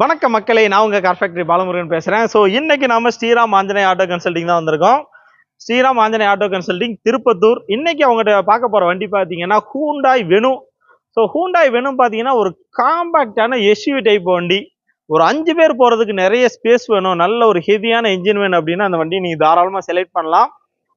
வணக்கம் மக்களே நான் உங்கள் கார் ஃபேக்டரி பாலமுருகன் பேசுகிறேன் ஸோ இன்றைக்கி நம்ம ஸ்ரீராம் ஆஞ்சநேய ஆட்டோ கன்சல்டிங் தான் வந்திருக்கோம். Sriram Anjaneya auto consulting Tirupattur. இன்றைக்கி அவங்ககிட்ட பார்க்க போகிற வண்டி பார்த்தீங்கன்னா Hyundai Venue so Hyundai Venue பார்த்தீங்கன்னா ஒரு காம்பாக்டான எஸ்யூவி டைப் வண்டி. ஒரு அஞ்சு பேர் போகிறதுக்கு நிறைய ஸ்பேஸ் வேணும். நல்ல ஒரு ஹெவியான இன்ஜின் வேணும் அப்படின்னா அந்த வண்டி நீங்கள் தாராளமாக செலக்ட் பண்ணலாம்.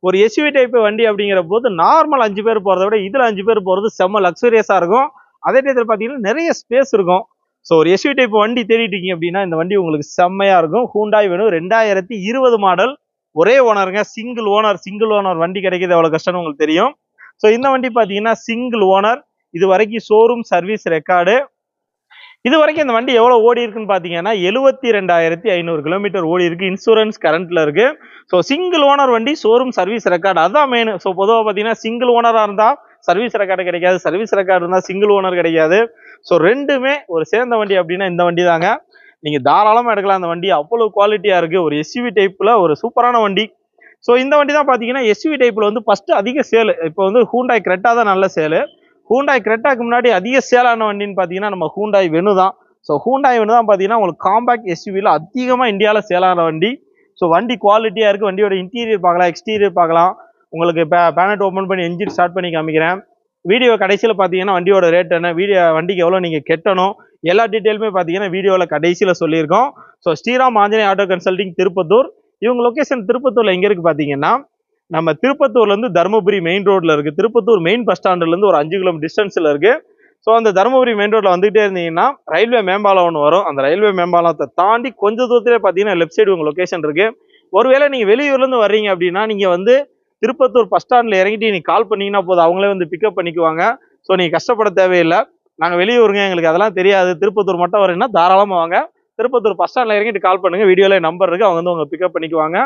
ஒரு எஸ்யூவி டைப் வண்டி அப்படிங்கிற போது நார்மல் அஞ்சு பேர் போகிறத விட இதில் அஞ்சு பேர் போகிறது செம்ம லக்ஸுரியஸாக இருக்கும். அதே டயத்தில் பார்த்தீங்கன்னா நிறைய ஸ்பேஸ் இருக்கும். ஸோ ஒரு எஸ்யூ டைப் வண்டி தேடிட்டீங்க அப்படின்னா இந்த வண்டி உங்களுக்கு செம்மையா இருக்கும். ஹூண்டாய் வேணும். ரெண்டாயிரத்தி இருபது மாடல் ஒரே ஓனருங்க சிங்கிள் ஓனர் சிங்கிள் ஓனர் வண்டி கிடைக்கிறது எவ்வளோ கஷ்டம்னு உங்களுக்கு தெரியும். ஸோ இந்த வண்டி பார்த்தீங்கன்னா சிங்கிள் ஓனர் இது வரைக்கும் ஷோரூம் சர்வீஸ் ரெக்கார்டு இது வரைக்கும் இந்த வண்டி எவ்வளோ ஓடி இருக்குன்னு பார்த்தீங்கன்னா எழுபத்தி ரெண்டாயிரத்தி ஐநூறு கிலோமீட்டர் ஓடி இருக்கு. இன்சூரன்ஸ் கரண்ட்ல இருக்கு. ஸோ சிங்கிள் ஓனர் வண்டி ஷோரூம் சர்வீஸ் ரெக்கார்டு அதான் மெயின் ஸோ பொதுவாக பார்த்தீங்கன்னா சிங்கிள் ஓனராக இருந்தால் சர்வீஸ் ரெக்கார்டு கிடைக்காது. சர்வீஸ் ரெக்கார்டு இருந்தால் சிங்கிள் ஓனர் கிடைக்காது. ஸோ ரெண்டுமே ஒரு சேர்ந்த வண்டி அப்படின்னா இந்த வண்டி தாங்க நீங்கள் தாராளமாக எடுக்கலாம். அந்த வண்டி அவ்வளோ குவாலிட்டியாக இருக்குது ஒரு எஸ்யூவி டைப்பில் ஒரு சூப்பரான வண்டி. ஸோ இந்த வண்டி தான் பார்த்தீங்கன்னா எஸ்யூவி டைப்பில் வந்து ஃபஸ்ட்டு அதிக சேல். இப்போ வந்து ஹூண்டாய் கிரெட்டா தான் நல்ல சேலு. ஹூண்டாய் கிரெட்டாக்கு முன்னாடி அதிக சேலான வண்டின்னு பார்த்தீங்கன்னா நம்ம ஹூண்டாய் வெனு தான். ஸோ ஹூண்டாய் வெனு தான் பார்த்தீங்கன்னா உங்களுக்கு காம்பேக்ட் எஸ்யூவியில் அதிகமாக இந்தியாவில் சேலான வண்டி. ஸோ வண்டி குவாலிட்டியாக இருக்குது வண்டியோட இன்டீரியர் பார்க்கலாம் எக்ஸ்டீரியர் பார்க்கலாம். உங்களுக்கு பே பேனட் ஓப்பன் பண்ணி என்ஜின் ஸ்டார்ட் பண்ணி காமிக்கிறேன். வீடியோ கடைசியில் பார்த்தீங்கன்னா வண்டியோட ரேட் என்ன? வீடியோ வண்டிக்கு எவ்வளோ நீங்கள் கெட்டணும்? எல்லா டீட்டெயிலுமே பார்த்தீங்கன்னா வீடியோவில் கடைசியில் சொல்லியிருக்கோம். So Sriram Anjaneya auto consulting Tirupattur. இவங்க லொக்கேஷன் திருப்பத்தூரில் எங்கே இருக்குது பார்த்தீங்கன்னா நம்ம திருப்பத்தூர்லேருந்து தருமபுரி மெயின் ரோட்டில் இருக்குது திருப்பத்தூர் மெயின் பஸ் ஸ்டாண்டுலேருந்து ஒரு அஞ்சு கிலோமீட்டர் டிஸ்டன்ஸில் இருக்குது ஸோ அந்த தருமபுரி மெயின் ரோட்டில் வந்துகிட்டே இருந்தீங்கன்னா ரயில்வே மேம்பாலம் ஒன்று வரும். அந்த ரயில்வே மேம்பாலத்தை தாண்டி கொஞ்ச தூரத்திலே பார்த்தீங்கன்னா லெஃப்ட் சைடு உங்கள் லொக்கேஷன் இருக்குது ஒருவேளை நீங்கள் வெளியூர்லேருந்து வர்றீங்க அப்படின்னா நீங்கள் வந்து திருப்பத்தூர் பஸ் ஸ்டாண்டில் இறங்கிட்டு நீங்கள் கால் பண்ணீங்கன்னா போதும். அவங்களே வந்து பிக்கப் பண்ணிக்குவாங்க. ஸோ நீங்கள் கஷ்டப்பட தேவையில்லை. நாங்கள் வெளியூருங்க எங்களுக்கு அதெல்லாம் தெரியாது. திருப்பத்தூர் மட்டும் வரீங்கன்னா தாராளமாக வாங்க. திருப்பத்தூர் பஸ் ஸ்டாண்டில் இறங்கிட்டு கால் பண்ணுங்கள் வீடியோவில் நம்பர் இருக்குது அவங்க வந்து உங்களை பிக்கப் பண்ணிக்குவாங்க.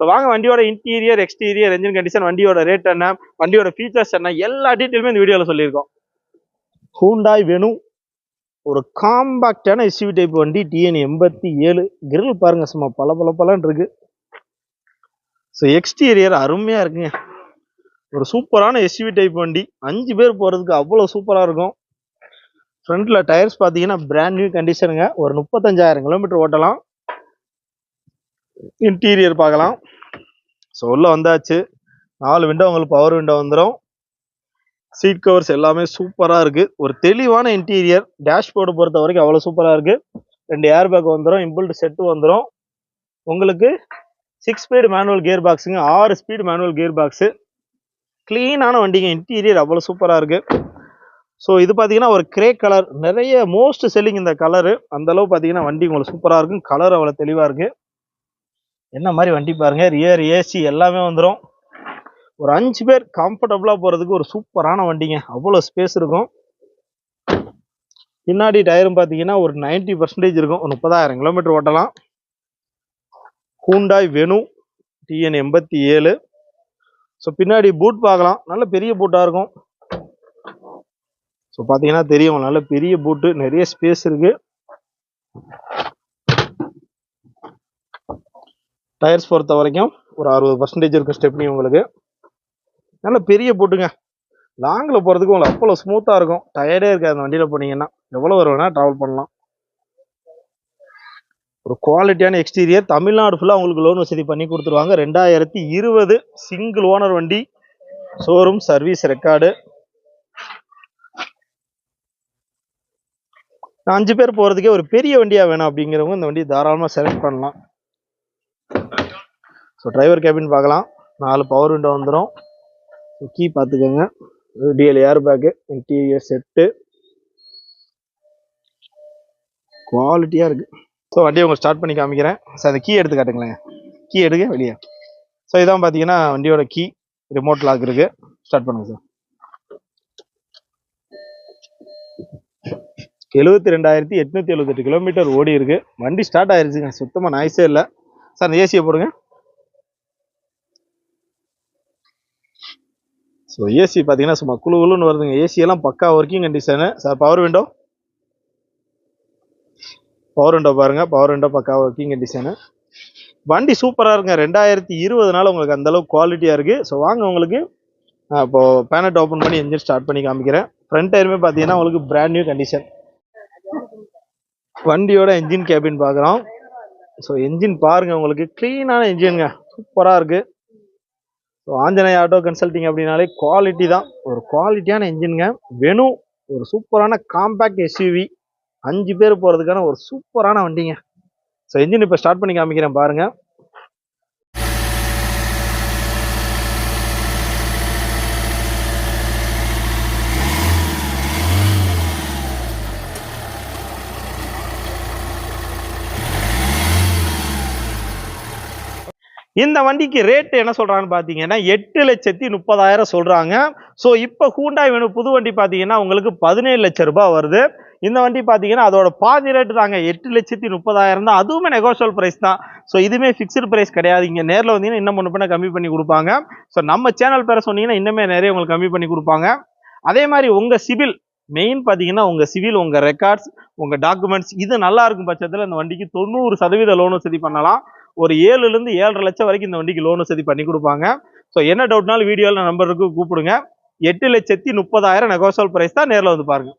ஸோ வாங்க. வண்டியோட இன்டீரியர் எக்ஸ்டீரியர் என்ஜின் கண்டிஷன் வண்டியோட ரேட் என்ன வண்டியோட ஃபீச்சர்ஸ் என்ன எல்லா டீட்டெயிலுமே இந்த வீடியோவில் சொல்லியிருக்கோம். ஹூண்டாய் வெனு ஒரு காம்பாக்டான எஸ்யூவி டைப் வண்டி டிஎன் எண்பத்தி ஏழு கிரில் பாருங்க சும்மா பல பல பலன் இருக்குது ஸோ எக்ஸ்டீரியர் அருமையாக இருக்குங்க. ஒரு சூப்பரான எஸ்யூவி டைப் வண்டி. அஞ்சு பேர் போகிறதுக்கு அவ்வளோ சூப்பராக இருக்கும். ஃப்ரண்ட்டில் டயர்ஸ் பார்த்தீங்கன்னா பிராண்ட் நியூ கண்டிஷனுங்க ஒரு முப்பத்தஞ்சாயிரம் கிலோமீட்டர் ஓட்டலாம். இன்டீரியர் பார்க்கலாம். ஸோ உள்ளே வந்தாச்சு. நாலு விண்டோ உங்களுக்கு பவர் விண்டோ வந்துடும் சீட் கவர்ஸ் எல்லாமே சூப்பராக இருக்குது ஒரு தெளிவான இன்டீரியர் டேஷ்போர்டு பொறுத்த வரைக்கும் அவ்வளோ சூப்பராக இருக்குது ரெண்டு ஏர் பேக் வந்துடும் இம்பிள்டு செட்டு வந்துடும் உங்களுக்கு சிக்ஸ் ஸ்பீடு மேனுவல் கியர் பாக்ஸுங்க ஆறு ஸ்பீடு மேனுவல் கியர் பாக்ஸு க்ளீனான வண்டிங்க இன்டீரியர் அவ்வளோ சூப்பராக இருக்குது ஸோ இது பார்த்தீங்கன்னா ஒரு கிரே கலர் நிறைய மோஸ்ட் செல்லிங் இந்த கலரு அந்தளவு பார்த்தீங்கன்னா வண்டி உங்களுக்கு சூப்பராக இருக்கும். கலர் அவ்வளோ தெளிவாக இருக்குது என்ன மாதிரி வண்டி பாருங்கள் ரியர் ஏசி எல்லாமே வந்துடும் ஒரு அஞ்சு பேர் கம்ஃபர்டபுளாக போகிறதுக்கு ஒரு சூப்பரான வண்டிங்க. அவ்வளோ ஸ்பேஸ் இருக்கும். பின்னாடி டயரும் பார்த்தீங்கன்னா ஒரு 90% பர்சன்டேஜ் இருக்கும். ஒரு முப்பதாயிரம் கிலோமீட்டர் ஓட்டலாம். ஹூண்டாய் வெனு டிஎன் எண்பத்தி ஏழு. ஸோ பின்னாடி பூட் பார்க்கலாம். நல்ல பெரிய பூட்டாக இருக்கும். ஸோ பார்த்தீங்கன்னா தெரியும். நல்ல பெரிய பூட்டு நிறைய ஸ்பேஸ் இருக்கு. டயர்ஸ் பொறுத்த வரைக்கும் ஒரு அறுபது பர்சன்டேஜ் இருக்கும் ஸ்டெப்னி உங்களுக்கு. நல்ல பெரிய பூட்டுங்க லாங்கில் போகிறதுக்கு உங்களுக்கு அவ்வளோ ஸ்மூத்தாக இருக்கும். டயர்டே இருக்காது அந்த வண்டியில் போனீங்கன்னா. எவ்வளோ வருவேன்னா வேணால் ட்ராவல் பண்ணலாம். ஒரு குவாலிட்டியான எக்ஸ்டீரியர் தமிழ்நாடு ஃபுல்லாக உங்களுக்கு லோன் வசதி பண்ணி கொடுத்துருவாங்க. ரெண்டாயிரத்தி இருபது சிங்கிள் ஓனர் வண்டி ஷோரூம் சர்வீஸ் ரெக்கார்டு அஞ்சு பேர் போகிறதுக்கே ஒரு பெரிய வண்டியாக வேணும் அப்படிங்கிறவங்க இந்த வண்டியை தாராளமாக செலக்ட் பண்ணலாம். ஸோ டிரைவர் கேபின் பார்க்கலாம். நாலு பவர் விண்டோ வந்துடும் கீ பார்த்துக்கோங்க. Dual air bag interior set குவாலிட்டியாக இருக்குது ஸோ வண்டியை உங்களுக்கு ஸ்டார்ட் பண்ணி காமிக்கிறேன். சார் அந்த கீ எடுத்து காட்டுங்களேன். கீ எடுங்க வெளியே. ஸோ இதான் பார்த்தீங்கன்னா வண்டியோட கீ ரிமோட் லாக் இருக்கு. ஸ்டார்ட் பண்ணுங்க சார் எழுபத்தி ரெண்டாயிரத்தி எட்நூத்தி எழுபத்தெட்டு கிலோமீட்டர் ஓடி இருக்கு. வண்டி ஸ்டார்ட் ஆயிருச்சுங்க சுத்தமாக நாய்ஸே இல்லை. சார் அந்த ஏசியை போடுங்க. ஸோ ஏசி பார்த்தீங்கன்னா சும்மா குழு குழுன்னு வருதுங்க. ஏசியெல்லாம் பக்கா working condition sir power window power window பாருங்க. பவர் விண்டோ பக்கா ஒர்க்கிங் கண்டிஷனு வண்டி சூப்பராக இருக்குங்க. ரெண்டாயிரத்தி இருபதுனால உங்களுக்கு அந்தளவுக்கு குவாலிட்டியாக இருக்குது ஸோ வாங்க உங்களுக்கு இப்போது இப்போ பேனட் ஓப்பன் பண்ணி என்ஜின் ஸ்டார்ட் பண்ணி காமிக்கிறேன். ஃப்ரண்ட் டயருமே பார்த்தீங்கன்னா உங்களுக்கு பிராண்ட் நியூ கண்டிஷன் வண்டியோட என்ஜின் கேபின் பார்க்குறோம் ஸோ என்ஜின் பாருங்க உங்களுக்கு. க்ளீனான என்ஜின்ங்க சூப்பராக இருக்குது ஸோ ஆஞ்சநேய ஆட்டோ கன்சல்டிங் அப்படின்னாலே குவாலிட்டி தான். ஒரு குவாலிட்டியான என்ஜின்ங்க வெனு ஒரு சூப்பரான காம்பேக்ட் எஸ்யூவி அஞ்சு பேர் போகிறதுக்கான ஒரு சூப்பரான வண்டிங்க. ஸோ இன்ஜின் இப்போ ஸ்டார்ட் பண்ணி காமிக்கிறேன் பாருங்க. இந்த வண்டிக்கு ரேட் என்ன சொல்கிறான்னு பார்த்தீங்கன்னா எட்டு லட்சத்தி முப்பதாயிரம் சொல்கிறாங்க ஸோ இப்போ ஹூண்டாய் வேணும் புது வண்டி பார்த்தீங்கன்னா உங்களுக்கு பதினேழு லட்சம் ரூபாய் வருது. இந்த வண்டி பார்த்தீங்கன்னா அதோட பாதி ரேட்டு தாங்க. எட்டு லட்சத்தி முப்பதாயிரம் தான். அதுவுமே நெகோஷியல் ப்ரைஸ் தான். ஸோ இதுவுமே ஃபிக்ஸ்டு ப்ரைஸ் கிடையாது. இங்கே நேரில் வந்தீங்கன்னா இன்னும் ஒன்று பண்ண கம்மி பண்ணி கொடுப்பாங்க. ஸோ நம்ம சேனல் பேரை சொன்னீங்கன்னா இன்னுமே நிறைய உங்களுக்கு கம்மி பண்ணி கொடுப்பாங்க. அதே மாதிரி உங்கள் சிவில் மெயின் பார்த்தீங்கன்னா உங்கள் சிவில் உங்கள் ரெக்கார்ட்ஸ் உங்கள் டாக்குமெண்ட்ஸ் இது நல்லா இருக்கும் பட்சத்தில் இந்த வண்டிக்கு தொண்ணூறு சதவீத லோன் வசதி பண்ணலாம். ஒரு ஏழுலேருந்து ஏழரை லட்சம் வரைக்கும் இந்த வண்டிக்கு லோன் வசதி பண்ணி கொடுப்பாங்க. ஸோ என்ன டவுட்னாலும் வீடியோவில் நம்பருக்கு கூப்பிடுங்க. எட்டு லட்சத்தி முப்பதாயிரம் நெகோசியல் ப்ரைஸ் தான். நேரில் வந்து பாருங்கள்